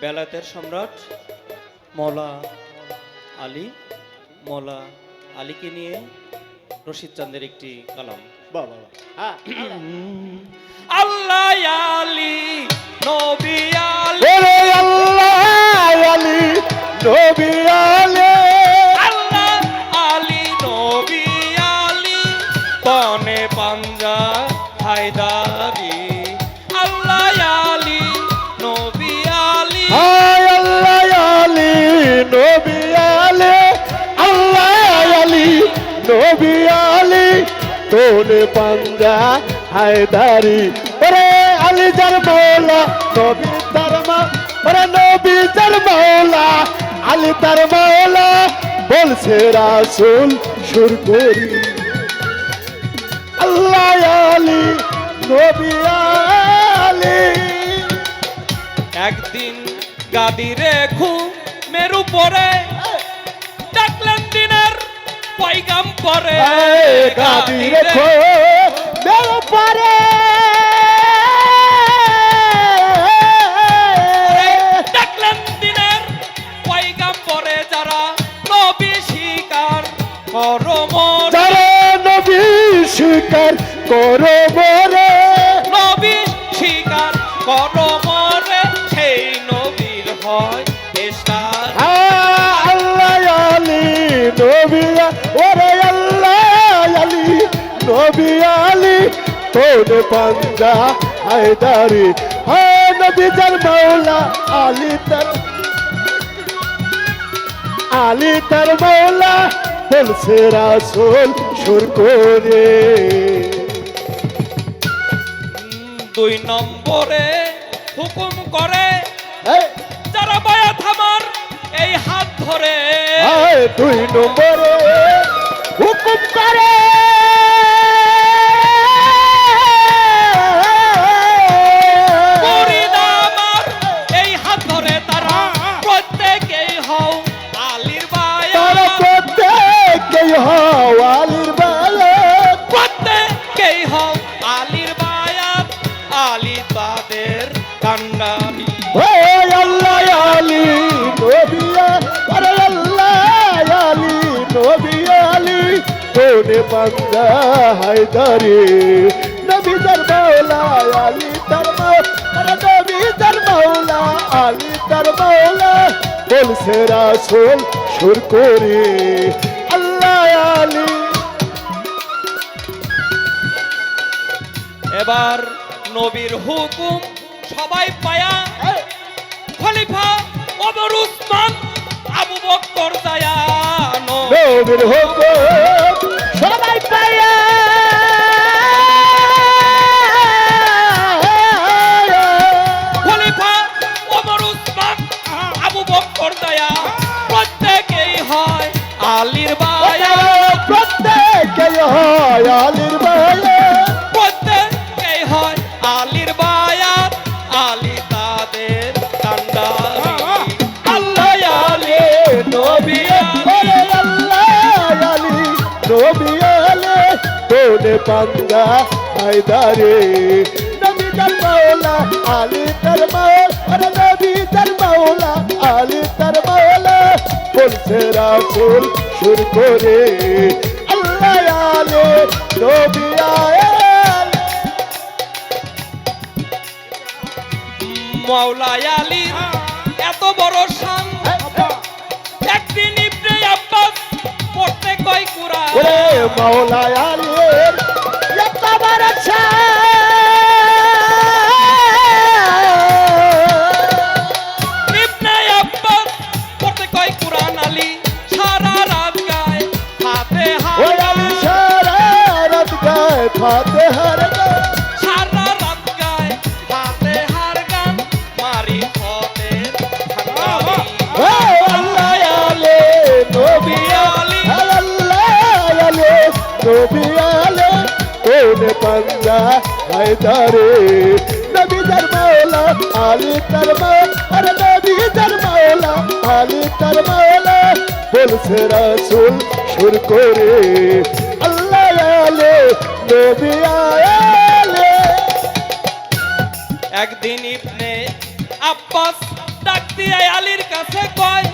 বেলাতের সম্রাট মলা আলী মলা আলীকে নিয়ে রশিদ চান্দের একটি কালাম। বাবা হ্যাঁ। আল্লাহ আলী নবী আলী। আল্লাহ আলী নবী তোনে পাঞ্জা হায়দারি। ওরে আলী যার মৌলা নবী তার মা ওরে নবী যার মৌলা আলী তার মৌলা বলছে রাসুল সুর করি। আল্লাহ আলী নবী আলী। একদিন গাদি রেখু মেরু পরে দিনের পয়গাম পরে। গাদি রেখো মেরে পরে। ডাকলেন দিনের পরে যারা নবী শিকার করো মোর যারা নবী শিকার করো নবী ওরে আল্লাহ আলী নবী আলী তোর পাঞ্জা হায়দারি। হ্যাঁ নবী যার মৌলা আলী তার আলী তার মৌলা বলছে রাসুল সুর করে। দুই নম্বরে হুকুম করে যারা বায়াত আমার এই হাত ধরে। দুই নম্বরে। হুকুম করে। বান্দা হায়দারি। নবী তার মাওলা আলী তার মাওলা আরে নবী তার মাওলা আলী তার মাওলা বলছে রাসূল সুর করে। আল্লাহ আলী। এবার নবীর হুকুম সবাই পায়া। খলিফা ওমর উসমান আবু বকর জায়ানো। নবীর হুকুম হয় আলির বায়া প্রত্যেকেই হয় আলীর বায়া আলী তাদের আল্লাহ আলী নবী আলী। আল্লাহ আলী নবী আলী। তোনে পান্দা হায়দারে। নবী তার মাওলা আলী তার মাওলা আরে নবী তার মাওলা। আলী তার মাওলা বলছে রাসূল সুর করে আলী নবী আলী মাওলায় আলীর এত বড় শান। একদিন ইবনে আব্বাস পড়তে কয় কুরআন। ওরে মাওলা আলীর এত বড় শান। পাঞ্জা হায়দারে। নবী তার মাওলা, আলী তার আরে নবী তার মাওলা, আলী বলছে রাসূল, সুর করে, আল্লাহ আলে, নবী আলে। একদিন ইবনে আব্বাস ডাক দিয়ে আলীর কাছে কয়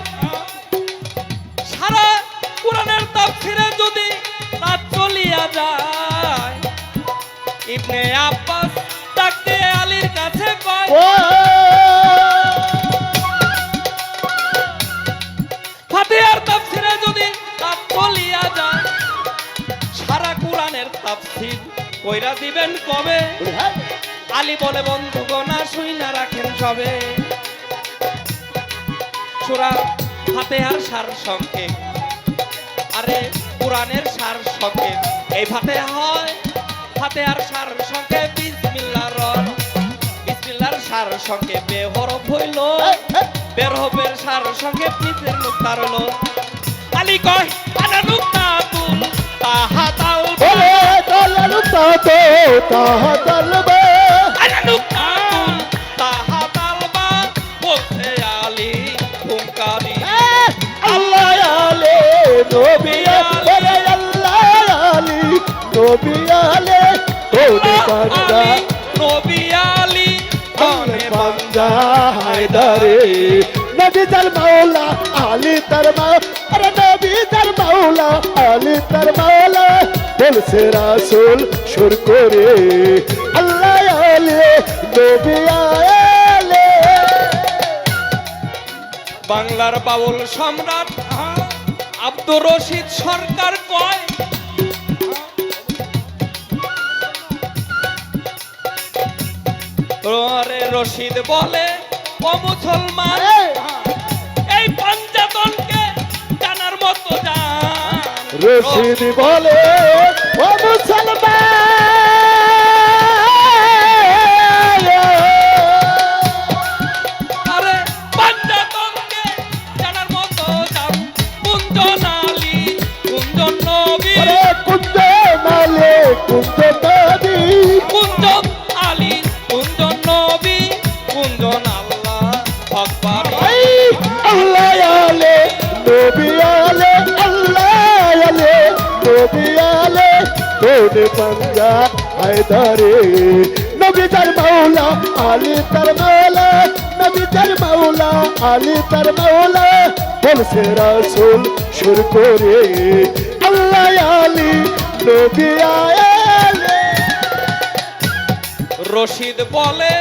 কইরা দিবেন কবে? আলী বলে বন্ধুগণা শুই না রাখেন সবে। সুরা ফাতেহার সার সঙ্গে। আরে কোরআনের সার সংক্ষেপ এই ফাতে হয় ফাতেহার সার সংক্ষেপ বিসমিল্লাহর বিসমিল্লাহর সার সংক্ষেপ বেহরফ হইল। বের হবের সার সঙ্গে নিচের নুক্তা রইল। আলী কয় আনা নুক্তা তুল তাহা তাল তাতো তাহা তলবে। তাহা তালবা বলছে আলী হুঙ্কারি? আল্লাহ আলে নবী আলে আল্লাহ আলী নবী আলে তোরে পাঞ্জা। নবী আলী তোরে পাঞ্জা হায়দারে। নবী তার মাওলা আলী তার মাওলা আরে নবী তার মাওলা আলী তার মাওলা। রাসূল সুর করে। আল্লাহ আলে নবী আলে। বাংলার বাউল সম্রাট আব্দুর রশিদ সরকার কয়? রশিদ বলে ও মুসলমান। রশিদ বলে ও মুসলমান। তোরে পাঞ্জা হায়দারে নবী তার মাওলা আলী তার মাওলা নবী তার মাওলা আলী তার মাওলা বলছে রাসূল সুর করে আল্লাহ আলী নবী আলে রশিদ বলে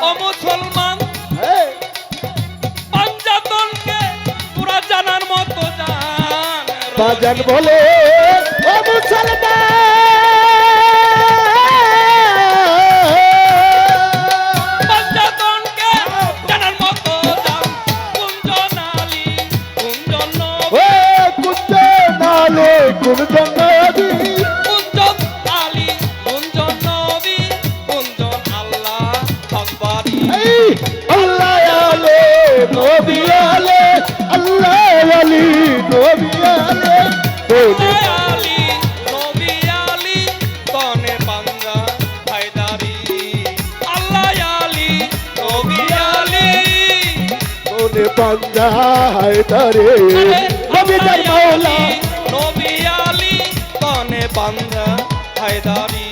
ও মুসলমান Hey! পঞ্চাতনকে পুরা জানার মতো জান। বাজান বলে ও মুসলমান কুঞ্জ নদী কুঞ্জন আলী কুঞ্জন নবী কুঞ্জন আল্লাহ আকবারি এই আল্লাহ আলে নবী আলে আল্লাহ আলী নবী আলে। তোরে আলী নবী আলী তনে পাঙ্গা হায়দারি। আল্লাহ আলী নবী পাঞ্জা হায়দারে। নবী নবী আলী তনে হায়দারি।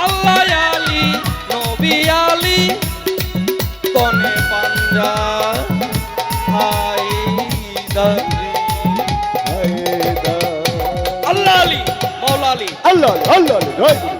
আল্লাহ আলী নবী আলী। কনে পাঞ্জা হায়দারি। হায়দারি। আল্লাহ আলী মৌলা আলী। আল্লাহ আল্লাহ আল্লাহ